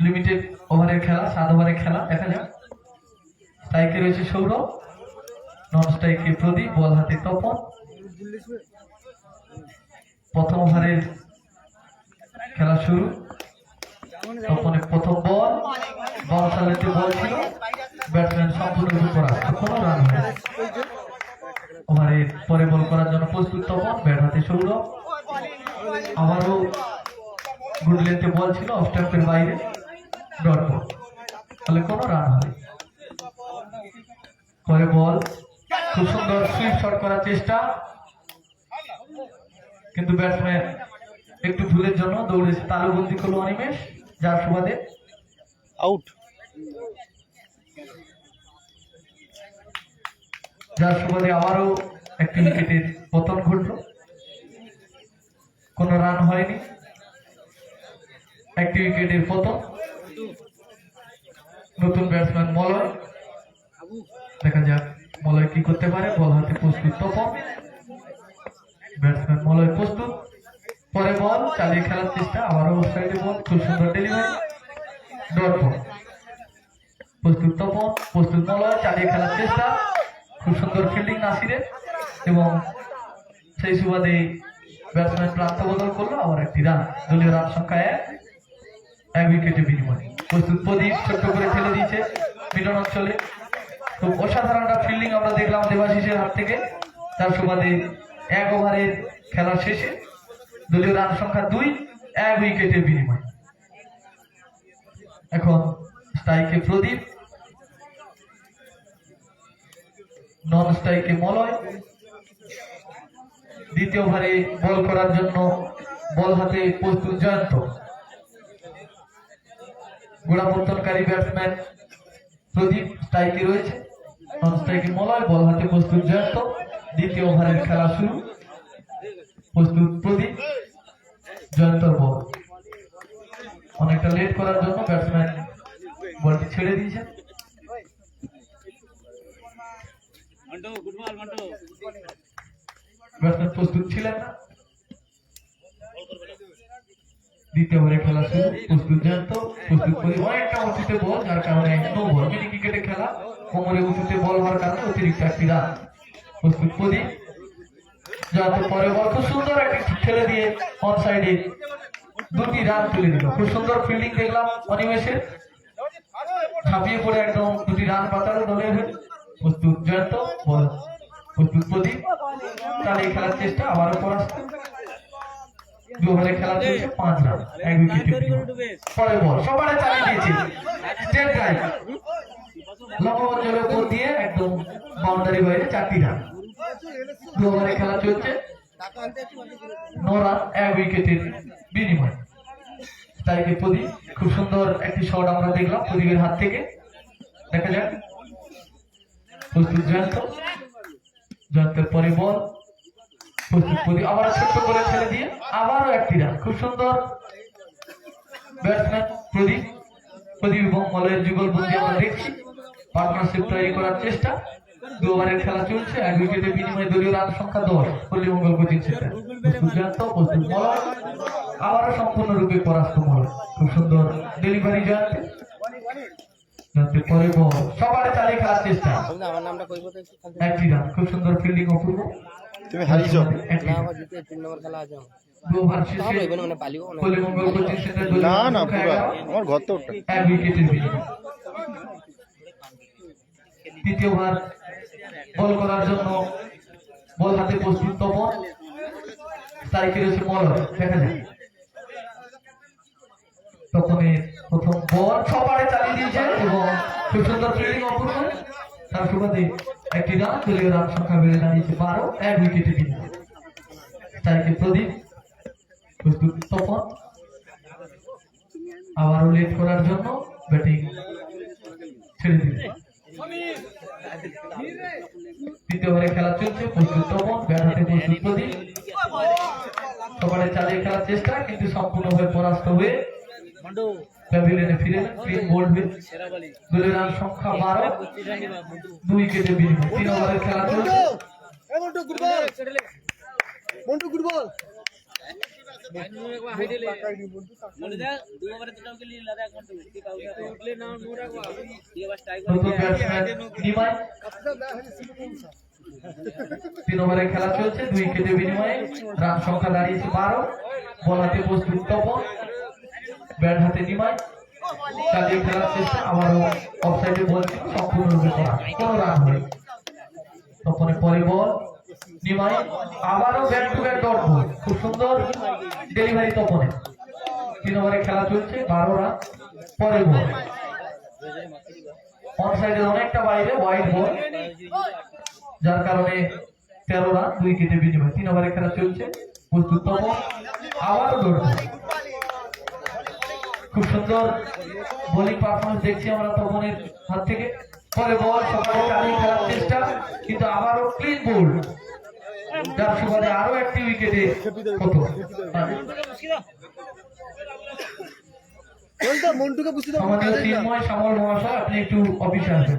Limited ওভারের খেলা, সাত ওভারের খেলা, দেখা যাক। স্ট্রাইকে রয়েছে সৌরভ। নন স্ট্রাইকে প্রদীপ, বল হাতে তপন। প্রথম ওভারের খেলা শুরু। তপনের প্রথম বল। বল সালেতে বল ছিল। ব্যাটসম্যান সম্পূর্ণ করা। কোনো রান হয়নি ওভারের পরে বল করার জন্য প্রস্তুত তপন ব্যাট হাতে সৌরভ। আবারও গুড লেন্থে বল ছিল অফ বাইরে ডট বল ফলে কোনো রান হয় পরে বল খুব সুন্দর সুইপ শট করার চেষ্টা। কিন্তু ব্যাটসম্যান একটু ভুলের জন্য দৌড়েছে তালুবন্দি করল অনিমেষ যার সুবাদে আউট যার সুবাদে আবারও একটি উইকেটের পতন ঘটলো। কোনো রান হয়নি। একটি উইকেটের পতন। নতুন ব্যাটসম্যান মলয়। দেখা যাক মলয় কি করতে পারে। বল হাতে প্রস্তুত তপন। ব্যাটসম্যান মলয় প্রস্তুত। পরে বল, চালিয়ে খেলার চেষ্টা। আবারও সাইডে বল। খুব সুন্দর ডেলিভারি ডট বল প্রস্তুত তপন, প্রস্তুত মলয়, চালিয়ে খেলার চেষ্টা। খুব সুন্দর ফিল্ডিং নাসিরের। এবং সেই সুবাদে ব্যাটসম্যান প্রান্ত বদল করল আবার একটি রান। দলীয় রান সংখ্যা এক এক উইকেটে বিনিময়। প্রস্তুত প্রদীপ ছোট্ট করে ফেলে দিয়েছে মিলন অঞ্চলে। খুব অসাধারণ একটা ফিল্ডিং আমরা দেখলাম দেবাশিসের হাত থেকে। তার সুবাদে এক ওভারের খেলার শেষে দলীয় রান সংখ্যা দুই, এক উইকেটের বিনিময়। এখন স্ট্রাইকে প্রদীপ নন স্ট্রাইকে মলয়। দ্বিতীয় ওভারে বল করার জন্য বল হাতে প্রস্তুত জয়ন্ত। গোড়াপত্তনকারী ব্যাটসম্যান প্রদীপ স্ট্রাইকে রয়েছে। স্ট্রাইকে মলয় বল হাতে প্রস্তুত জয়ন্ত। দ্বিতীয় ওভারের খেলা শুরু। প্রস্তুত প্রদীপ। জয়ন্তর বল। অনেকটা লেট করার জন্য ব্যাটসম্যান বলটি ছেড়ে দিয়েছেন। প্রস্তুত ছিলেন না? সুন্দর দিয়ে সাইডে দুটি রান তুলে দিল খুব সুন্দর ফিল্ডিং দেখলাম অনিমেষের। ঝাঁপিয়ে পড়ে একদম দুটি রান পাতালো দলের প্রস্তুত জয়ন্ত বল। প্রদীপ চালিয়ে খেলার চেষ্টা আবারও পরাস্ত দু ওভারে খেলা চলছে পাঁচ রান এক উইকেটে পরে বল সবারে চালিয়ে দিয়েছে। স্টেট ড্রাইভ লম্বা অঞ্চলের উপর দিয়ে একদম বাউন্ডারি বাইরে চারটি রান। দু ওভারে খেলা চলছে। ন রান এক উইকেটের বিনিময়। স্ট্রাইকে প্রদীপ খুব সুন্দর একটি শট আমরা দেখলাম প্রদীপের হাত থেকে। দেখা যাক। প্রস্তুত জয়ন্ত। জয়ন্তের পরে বল প্রস্তুত প্রদীপ আবার ছোট্ট করে ছেড়ে দিয়ে আবারও একটি রান। খুব সুন্দর। ব্যাটসম্যান প্রদীপ প্রদীপ এবং যুগলবন্দি আমরা দেখছি পার্টনারশিপ তৈরি করার চেষ্টা। দু খেলা চলছে, এক উইকেটের বিনিময়ে দলীয় রান সংখ্যা দশ। প্রস্তুত মলয়। আবারও সম্পূর্ণরূপে পরাস্ত মলয়। খুব সুন্দর ডেলিভারি জয়ন্তে। সবার চালিয়ে খেলার চেষ্টা। আমার নামটা কইব তো একটি রান। খুব সুন্দর ফিল্ডিং অপূর্ব। তুমি হারিয়েছো না আমার জিতে নম্বর খেলা আছে মানে না না না পুরো আমার ঘর তো ওটা। এক উইকেটের বিনিময়ে। তৃতীয় ওভার বল করার জন্য বল হাতে প্রস্তুত তপন। দেখা যায় প্রথম বল ছবারে চালিয়ে দিয়েছে এবং খুব সুন্দর ফিল্ডিং অপূর্ব। তার সুবাদে একটি রান দলীয় রান সংখ্যা বেড়ে দাঁড়িয়েছে বারো, এক উইকেটে বিনিময় স্ট্রাইকে প্রদীপ, প্রস্তুত তপন। আবারও লেট করার জন্য ব্যাটিং ছেড়ে দিল। ওভারে খেলা চলছে, প্রস্তুত তপন, ব্যাট হাতে প্রস্তুত প্রদীপ। সকালে চালিয়ে খেলার চেষ্টা, কিন্তু সম্পূর্ণভাবে পরাস্ত হয়ে প্যাভিলিয়নে ফিরে ক্লিন বোল্ড হয়ে। দলীয় রান সংখ্যা বারো। দুই উইকেটে বিনিময় তিন ওভারের খেলা চলছে। Montu good ball Montu good ball নতুন ব্যাটসম্যান নিমাই। তিন ওভারের খেলা চলছে দুই উইকেটে বিনিময়ে। রান সংখ্যা দাঁড়িয়েছে বারো। বল হাতে প্রস্তুত তপন। ব্যাট হাতে নিমাই চালিয়ে খেলার চেষ্টা আবারও অফসাইডে বল ছিল সম্পূর্ণরূপে করা। কোনো রান হয় তপনের পরে বল নিমাই আবারও bat to bat dot ball খুব সুন্দর ডেলিভারি তপনের তিন ওভারে খেলা চলছে, বারো রান। পরে বল। অন সাইডের অনেকটা বাইরে ওয়াইড বল যার কারণে তেরো রান, দুই উইকেটে বিনিময়। তিন ওভারে খেলা চলছে, প্রস্তুত তপন। আবারও দৌড় খুব সুন্দর বোলিং পারফরমেন্স দেখছি আমরা তপনের হাত থেকে। পরে বল সকালে চালিয়ে খেলার চেষ্টা কিন্তু আবারও ক্লিন বোল্ড যার সুবাদে আরও একটি উইকেটে কত কোনটা মন্টুকে বুঝতে দাও আমাদের কাজের সামল মহাশয় আপনি একটু অফিসে আসবেন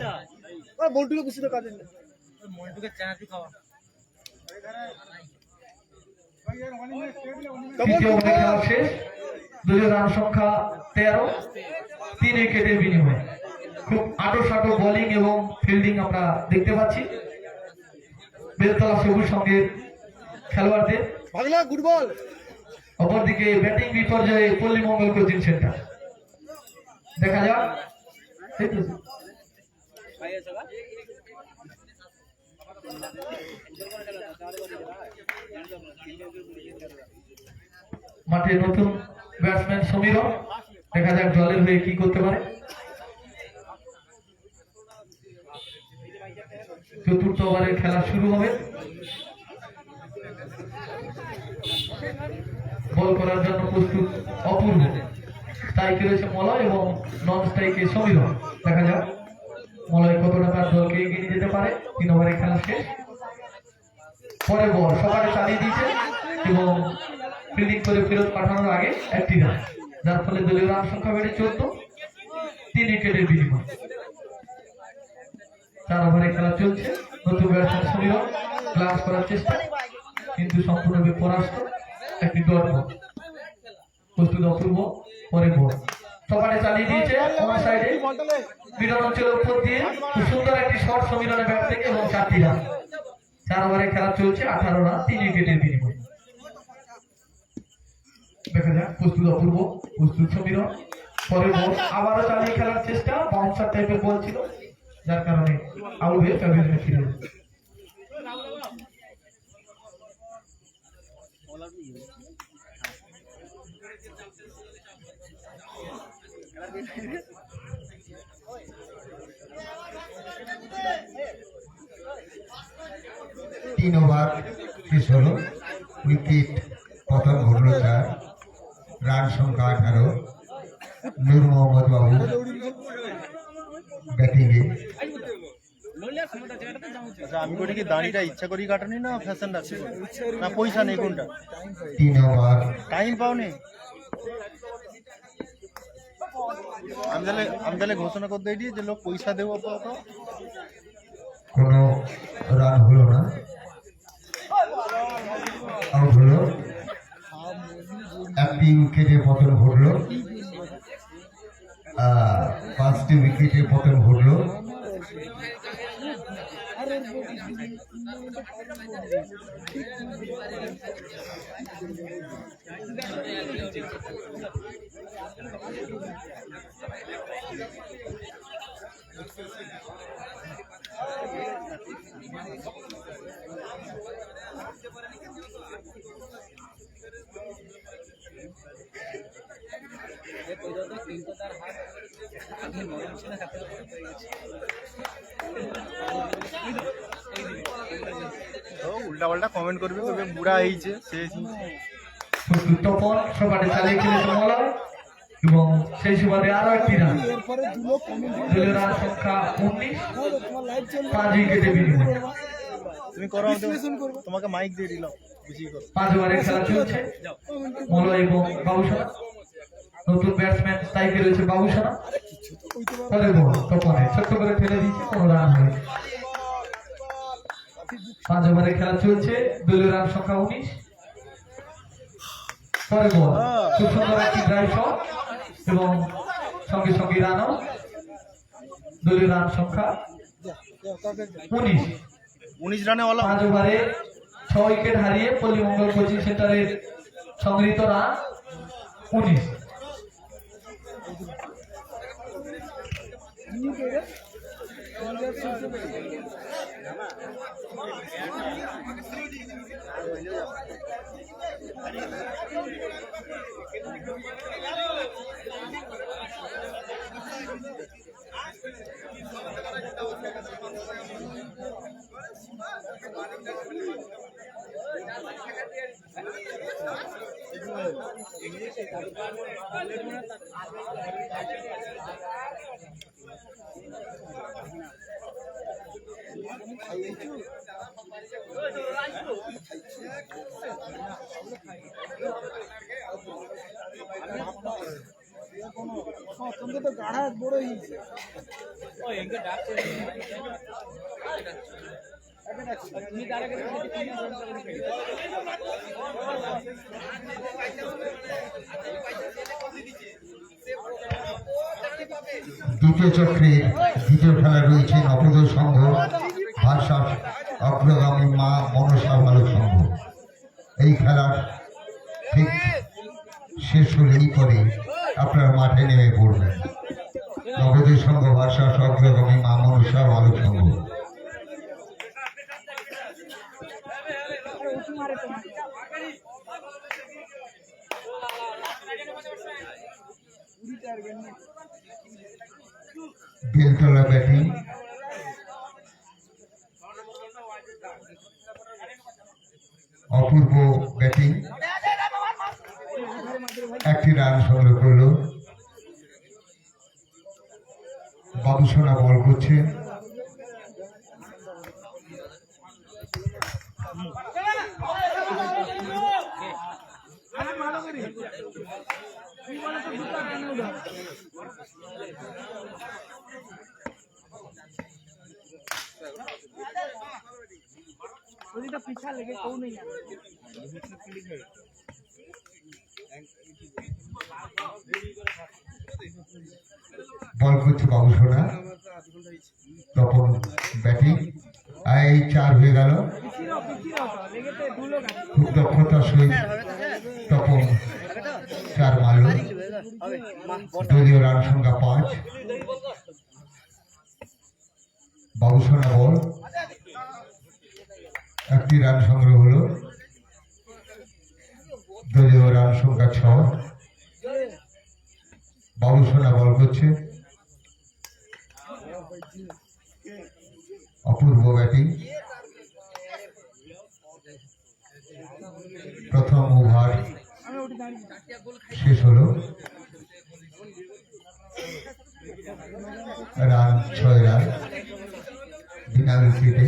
ওই মন্টুকে বুঝতে দাও কাজের না। তৃতীয় খেলা শেষ। দলীয় রান সংখ্যা তেরো তিন উইকেটের বিনিময়ে। খুব আটো সাটো বোলিং এবং ফিল্ডিং আমরা দেখতে পাচ্ছি। বেলতলা সবুজ সঙ্গে খেলোয়াড়দের। বাংলা গুড বল অপরদিকে ব্যাটিং বিপর্যয়ে পল্লী মঙ্গল কোচিং সেন্টার। দেখা যাক। মাঠে নতুন ব্যাটসম্যান সমীর দেখা যাক দলের হয়ে কি করতে পারে। চতুর্থ ওভারের খেলা শুরু হবে। বল করার জন্য প্রস্তুত অপূর্ব। স্ট্রাইকে রয়েছে মলয় এবং নন স্ট্রাইকে সমীর দেখা যাক। মলয় কতটা তার দলকে এগিয়ে নিয়ে যেতে পারে। তিন ওভারের খেলা শেষ। পরে বল সকালে চালিয়ে দিয়েছে এবং ফিল্ডিং করে ফেরত পাঠানোর আগে একটি রান যার ফলে দলীয় রান সংখ্যা বেড়ে চোদ্দ তিন উইকেটের বিনিময়। চার ওভারে খেলা চলছে। নতুন ব্যাটসম্যান সমীর গ্লাস করার চেষ্টা, কিন্তু সম্পূর্ণরূপে পরাস্ত একটি গল্প প্রস্তুত অপূর্ব, পরে বল সকালে চালিয়ে দিয়েছে অন সাইডে মিডল অঞ্চলের উপর দিয়ে সুন্দর একটি শর্ট সমীরনের ব্যাট থেকে এবং চারটি রান। চার ওভারে খেলা চলছে আঠারো রান, তিন উইকেটের বিনিময়। দেখা যাক প্রস্তুত অপূর্ব, প্রস্তুত সমীর পরে বল আবারও চালিয়ে খেলার চেষ্টা বাউন্সার টাইপের বল যার কারণে আউট হয়ে ফিরে তিন ওভার শেষ হলো উইকেট পতন ঘটল চার রান সংখ্যা আঠারো নূর মোহাম্মদ বাবু ব্যাটিংয়ে আচ্ছা আমি করি কি, দাড়িটা ইচ্ছা করি কাটানি না ফ্যাশন রাখছি না, পয়সা নেই কোনটা? টাইম পাওনি? আমি তাহলে আমি তাহলে ঘোষণা করতে দিই যে লোক পয়সা দেবো আপাতত। কোনো রান হলো না? আউট হলো? একটি উইকেটে পতন ঘটলো। পাঁচটি উইকেটে পতন ঘটলো। 嗯。কমেন্ট করবে করবে বুড়া হয়েছে প্রস্তুত তপন সকালে চালিয়ে খেলেছে মলয় এবং সেই সুবাদে আরও একটি রান। দলীয় রান সংখ্যা উনিশ। পাঁচ উইকেটে বিনিময়। তুমি করো তোমাকে মাইক দিয়ে দিলাম পাঁচ ওভারের খেলা চলছে। মলয় এবং বাবুসানা নতুন ব্যাটসম্যান স্ট্রাইকে রয়েছে বাবুসানা পরে বল তপনে ছোট্ট করে ফেলে দিয়েছে কোনো রান হয়নি। পাঁচ ওভারের খেলা চলছে। দলীয় রান সংখ্যা উনিশ। পরে বল খুব সুন্দর একটি ড্রাইভ শট এবং সঙ্গে সঙ্গে রান আউট দলীয় রান সংখ্যা উনিশ। উনিশ রানে পাঁচ ওভারে ছ উইকেট হারিয়ে পল্লীমঙ্গল কোচিং সেন্টারের সংগৃহীত রান উনিশ। সঙ্গে তো গাড়া বড় হয়েছে ও এঙ্গে ডাকছে। দ্বিতীয় চক্রে দ্বিতীয় খেলা রয়েছে নবোদয় সংঘ ভার্সাস অগ্রগামী মা মনসা বালক সংঘ। এই খেলার ঠিক শেষ হলেই পরে আপনারা মাঠে নেমে পড়বেন নবোদয় সংঘ ভার্সাস অগ্রগামী মা মনসা বালক সংঘ বেলতলা ব্যাটিং অপূর্ব ব্যাটিং একটি রান সংগ্রহ করল বাবুসোনা বল করছে বল করছে বাবুসোনা তখন ব্যাটিং এই চার হয়ে গেল। দক্ষতার সহিত তখন চার মারল। দলীয় রান পাঁচ। বল একটি রান সংগ্রহ হলো। দলীয় রান সংখ্যা ছ। বাবুসোনা বল করছে। অপূর্ব ব্যাটিং। প্রথম ওভার শেষ হলো। রান ছয় রান। বিনা উইকেটে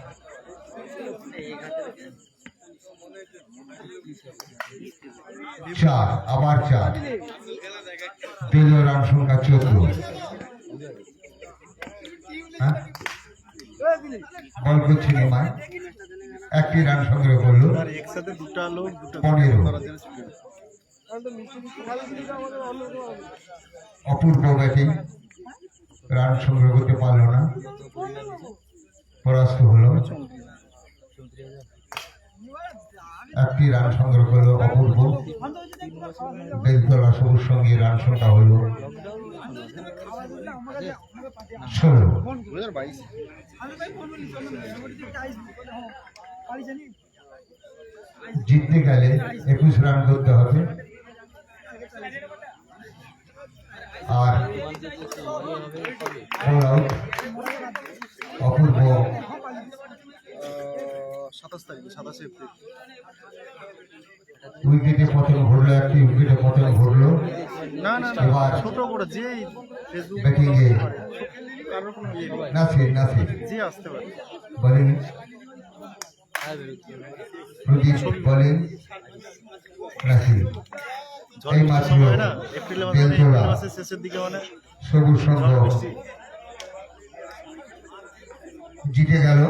চার, আবার চার। রান সংখ্যা চোদ্দ? বল করছে নিমাই একটি রান সংগ্রহ করল। পনেরো। অপূর্ব ব্যাটিং। রান সংগ্রহ করতে পারল না। পরাস্ত হলো। একটি রান সংগ্রহ করল অপূর্ব। বেলতলা সবুজ সঙ্গে রান সংখ্যা হলো ষোলো। জিততে গেলে একুশ রান করতে হবে। আর অপূর্ব সাতাশ তারিখে সাতাশে এপ্রিল। উইকেটে পতন ঘটলো একটি উইকেটে পতন ঘটলো। না না না ছোট বড় যে ফেসবুক কারোর কোনো ইয়ে। নাসির নাসির। যে আসতে পারে। Bowling Pradip bowling Nasir. এই মাসে বেলতলা শেষের দিকে মানে সবুজ সংঘ ঝড় জিতে গেল।